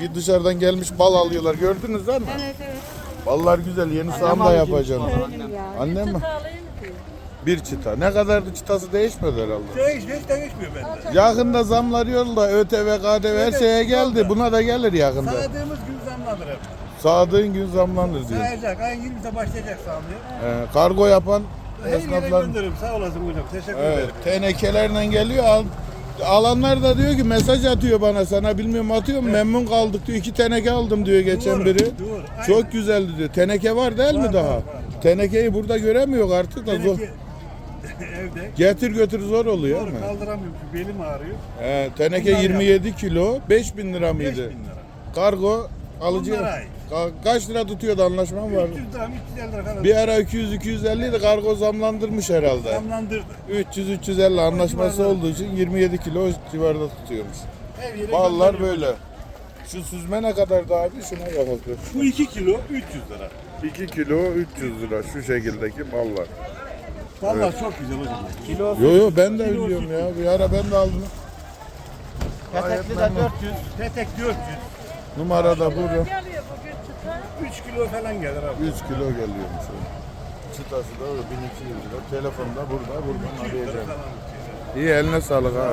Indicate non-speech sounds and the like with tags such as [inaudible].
bir dışarıdan gelmiş bal alıyorlar. Gördünüz değil mi? Evet evet. Ballar güzel. Yeni sağım da yapacağım. Annem mi? Bir çıta. Ne kadardı çıtası değişmedi herhalde. Değiş, hiç değişmiyor bende. Yakında zamlar yolda ÖTV, KDV her şeye geldi. Buna da gelir yakında. Saydığımız gün zamlanır hep. Sağdığın gün zamlanır diyor. Sayacak, ayın 20'de başlayacak sağlıyor. Ee, kargo yapan Her yere esnaflar gönderirim, sağ olasın hocam. Teşekkür evet, ederim. tenekelerle geliyor. Al, alanlar da diyor ki mesaj atıyor bana sana bilmiyorum atıyor mu memnun kaldık diyor. iki teneke aldım diyor geçen Doğru, biri. doğru, aynen. Çok güzeldi diyor. Teneke var değil mi daha? Tenekeyi burada göremiyor artık da zor. [laughs] Evde. Getir götür zor oluyor Doğru mi? kaldıramıyorum şu belim ağrıyor. Ee, teneke Bunlar 27 kilo 5000 lira 5 mıydı? bin lira. Kargo alıcı ait. Ka- kaç lira tutuyordu anlaşmam var. 300 lira, 350 lira kadar. Bir ara 200 250 idi kargo zamlandırmış herhalde. Zamlandırdı. 300 350 anlaşması civarda. olduğu için 27 kilo o civarda tutuyormuş. Her yere Ballar böyle. Şu süzme ne kadardı abi? Şuna bakalım. Bu 2 kilo 300 lira. 2 kilo 300 lira şu şekildeki ballar. Vallahi çok güzel hocam. Kilo Yo yo ben de biliyorum ya. Bir ara ben de aldım. Petekli de 400. Petek 400. Numara da burada. Geliyor bugün çıta. 3 kilo falan gelir abi. 3 kilo geliyormuş. o. Çıtası da öyle 1200 lira. Telefon da burada. Buradan 200 lira arayacağım. İyi eline sağlık abi.